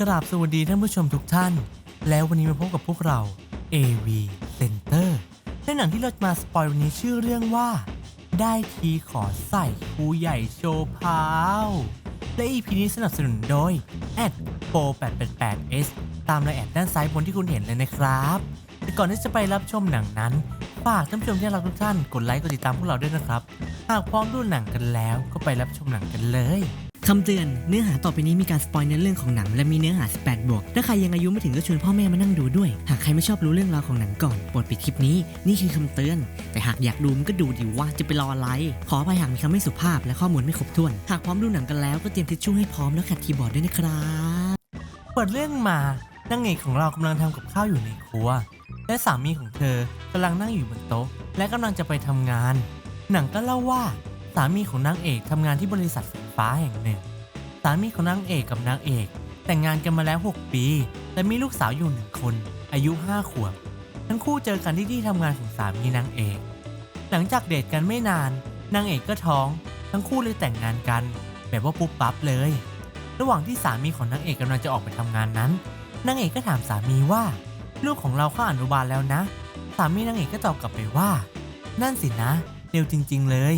กราบสวัสดีท่านผู้ชมทุกท่าน แล้ววันนี้มาพบกับพวกเรา AV Center ในหนังที่เราจะมาสปอยวันนี้ชื่อเรื่องว่า ได้ทีขอใส่ครูใหญ่โชว์พาว และ EP นี้สนับสนุนโดย a d p o 888 s ตามรายแอดด้านซ้ายบนที่คุณเห็นเลยนะครับแต่ก่อนที่จะไปรับชมหนังนั้นฝากท่านผู้ชมที่รักทุกท่านกดไลค์กดติดตามพวกเราด้วยนะครับ หากพร้อมดูหนังกันแล้วก็ไปรับชมหนังกันเลย คำเตือนเนื้อหาต่อไปนี้มีการสปอยในเรื่องของหนังและมีเนื้อหา 18 บวก ถ้าใครยังอายุไม่ถึงก็ชวนพ่อแม่มานั่งดูด้วย หากใครไม่ชอบรู้เรื่องราวของหนังก่อนโปรดปิดคลิปนี้ นี่คือคำเตือน แต่หากอยากดูมันก็ดูดิว่าจะไปรออะไร ขออภัยหากมีคำไม่สุภาพและข้อมูลไม่ครบถ้วน หากพร้อมดูหนังกันแล้วก็เตรียมทิชชู่ให้พร้อมแล้วขัดคีย์บอร์ดด้วยนะครับเปิดเรื่องมานางเอกของเรากำลังทำกับข้าวอยู่ในครัว และสามีของเธอกำลังนั่งอยู่บนโต๊ะ และกำลังจะไปทำงาน หนังก็เล่าว่าสามีของนางเอกทำงานที่บริษัท ฟ้าแห่งหนึ่ง สามีของนางเอกกับนางเอก แต่งงานกันมาแล้ว 6 ปี และมีลูกสาวอยู่หนึ่งคน อายุ 5 ขวบ ทั้งคู่เจอกันที่ที่ทำงานของสามีนางเอก หลังจากเดทกันไม่นาน นางเอกก็ท้อง ทั้งคู่เลยแต่งงานกัน แบบว่าปุ๊บปั๊บเลย ระหว่างที่สามีของนางเอกกำลังจะออกไปทำงานนั้น นางเอกก็ถามสามีว่า ลูกของเราเข้าอนุบาลแล้วนะ สามีนางเอกก็ตอบกลับไปว่า นั่นสินะ เร็วจริง ๆ เลย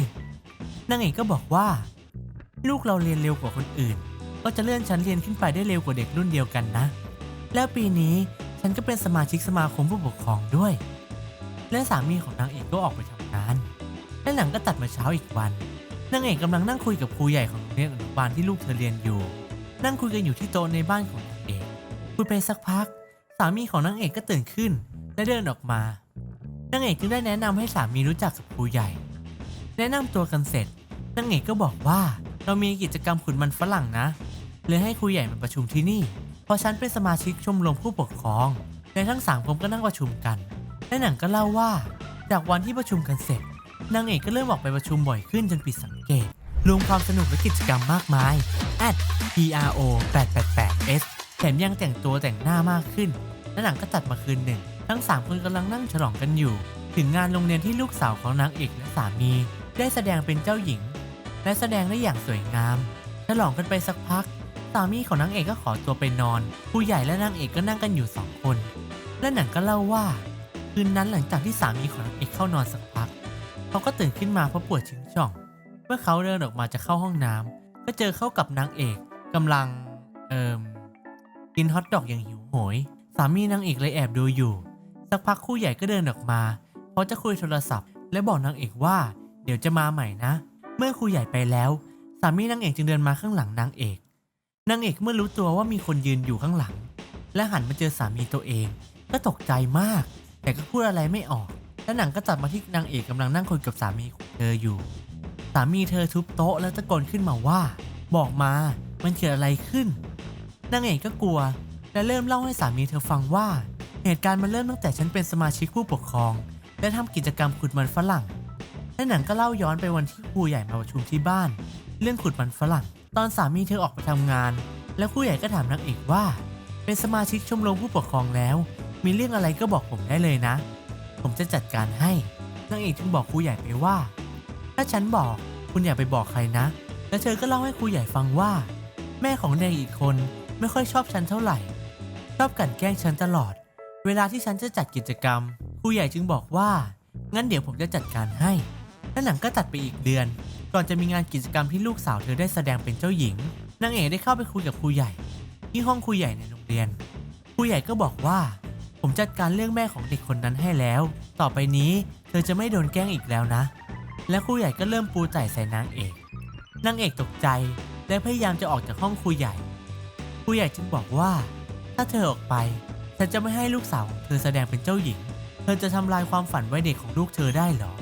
นางเอกก็บอกว่า ลูกเราเรียนเร็วกว่าคนอื่น ก็จะเลื่อนชั้นเรียนขึ้นไปได้เร็วกว่าเด็กรุ่นเดียวกันนะ แล้วปีนี้ฉันก็เป็นสมาชิกสมาคมผู้ปกครองด้วย และสามีของนางเอกก็ออกไปทำงาน และหนังก็ตัดมาเช้าอีกวัน นางเอกกำลังนั่งคุยกับครูใหญ่ของโรงเรียนอนุบาลที่ลูกเธอเรียนอยู่ นั่งคุยกันอยู่ที่โต๊ะในบ้านของนางเอก คุยไปสักพัก สามีของนางเอกก็ตื่นขึ้น และเดินออกมา นางเอกจึงได้แนะนำให้สามีรู้จักกับครูใหญ่ แนะนำตัวกันเสร็จนางเอกก็บอกว่า เรามีกิจกรรมขุนมันฝรั่งนะ เลยให้ครูใหญ่มาประชุมที่นี่พราะฉันเป็นสมาชิกชมรมผู้ปกครองและทั้งสามคนก็นั่งประชุมกันและหนังก็เล่าว่า จากวันที่ประชุมกันเสร็จ นางเอกก็เริ่มออกไปประชุมบ่อยขึ้นจนผิดสังเกต รวมความสนุกและกิจกรรมมากมาย at pro 888 s แถมยังแต่งตัวแต่งหน้ามากขึ้น และหนังก็ตัดมาคืนหนึ่ง ทั้ง3คนกำลังนั่งฉลองกันอยู่ ถึงงานโรงเรียนที่ลูกสาวของนางเอกและสามี ได้แสดงเป็นเจ้าหญิง และแสดงได้อย่างสวยงามฉลองกันไปสักพัก สามีของนางเอกก็ขอตัวไปนอน ผู้ใหญ่และนางเอกก็นั่งกันอยู่สองคน และหนังก็เล่าว่า คืนนั้นหลังจากที่สามีของนางเอกเข้านอนสักพัก เขาก็ตื่นขึ้นมาเพราะปวดชิงช่อง เมื่อเขาเดินออกมาจะเข้าห้องน้ำก็เจอเข้ากับนางเอกกำลังเอิมกินฮอทดอกอย่างหิวโหย สามีนางเอกเลยแอบดูอยู่ สักพักคู่ใหญ่ก็เดินออกมา เพราะจะคุยโทรศัพท์ และบอกนางเอกว่า เดี๋ยวจะมาใหม่นะ เมื่อครูใหญ่ไปแล้ว สามีนางเอกจึงเดินมาข้างหลังนางเอก นางเอกเมื่อรู้ตัวว่ามีคนยืนอยู่ข้างหลัง และหันมาเจอสามีตัวเอง ก็ตกใจมาก แต่ก็พูดอะไรไม่ออก และหนังก็ตัดมาที่นางเอกกำลังนั่งคุยกับสามีของเธออยู่ สามีเธอทุบโต๊ะแล้วตะโกนขึ้นมาว่า บอกมา มันเกิดอะไรขึ้น นางเอกก็กลัว และเริ่มเล่าให้สามีเธอฟังว่า เหตุการณ์มันเริ่มตั้งแต่ฉันเป็นสมาชิกผู้ปกครอง และทำกิจกรรมขุดมันฝรั่ง และหนังก็เล่าย้อนไปวันที่ครูใหญ่มาประชุมที่บ้าน เรื่องขุดมันฝรั่ง ตอนสามีเธอออกไปทำงาน แล้วครูใหญ่ก็ถามนางเอกว่า เป็นสมาชิกชมรมผู้ปกครองแล้ว มีเรื่องอะไรก็บอกผมได้เลยนะ ผมจะจัดการให้นางเอกจึงบอกครูใหญ่ไปว่า ถ้าฉันบอกคุณอย่าไปบอกใครนะ และเธอก็เล่าให้ครูใหญ่ฟังว่า แม่ของเด็กอีกคนไม่ค่อยชอบฉันเท่าไหร่ ชอบกลั่นแกล้งฉันตลอด เวลาที่ฉันจะจัดกิจกรรมครูใหญ่จึงบอกว่า งั้นเดี๋ยวผมจะจัดการให้ และหนังก็ตัดไปอีกเดือน ก่อนจะมีงานกิจกรรมที่ลูกสาวเธอได้แสดงเป็นเจ้าหญิงนางเอกได้เข้าไปคุยกับครูใหญ่ ที่ห้องครูใหญ่ในโรงเรียนครูใหญ่ก็บอกว่า ผมจัดการเรื่องแม่ของเด็กคนนั้นให้แล้ว ต่อไปนี้เธอจะไม่โดนแกล้งอีกแล้วนะ และครูใหญ่ก็เริ่มปูไต่ใส่นางเอกนางเอกตกใจและพยายามจะออกจากห้องครูใหญ่ครูใหญ่จึงบอกว่า ถ้าเธอออกไปฉันจะไม่ให้ลูกสาวของเธอแสดงเป็นเจ้าหญิง เธอจะทำลายความฝันไว้เด็กของลูกเธอได้หรอ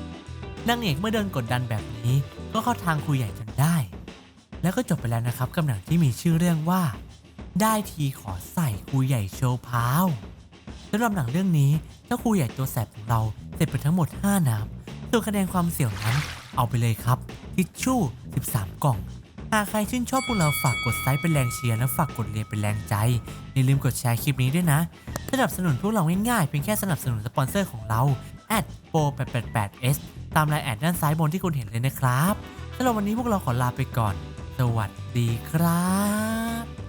นางเอกเมื่อโดนกดดันแบบนี้ ก็เข้าทางครูใหญ่จนได้ แล้วก็จบไปแล้วนะครับกับหนังที่มีชื่อเรื่องว่า ได้ทีขอใส่ครูใหญ่โชว์พาวสำหรับหนังเรื่องนี้เจ้าครูใหญ่ตัวแสบของเราเสร็จไปทั้งหมด 5น้ำส่วนคะแนนความเสี่ยวนั้นเอาไปเลยครับทิชชู่ 13 กล่อง หากใครชื่นชอบพวกเราฝากกดไซต์เป็นแรงเชียร์และฝากกดเรียนเป็นแรงใจ อย่าลืมกดแชร์คลิปนี้ด้วยนะ สนับสนุนพวกเราง่ายๆเพียงแค่สนับสนุนสปอนเซอร์ของเรา pro 888 s ตามไลน์แอดด้านซ้ายบนที่คุณเห็นเลยนะครับสำหรับวันนี้พวกเราขอลาไปก่อน สวัสดีครับ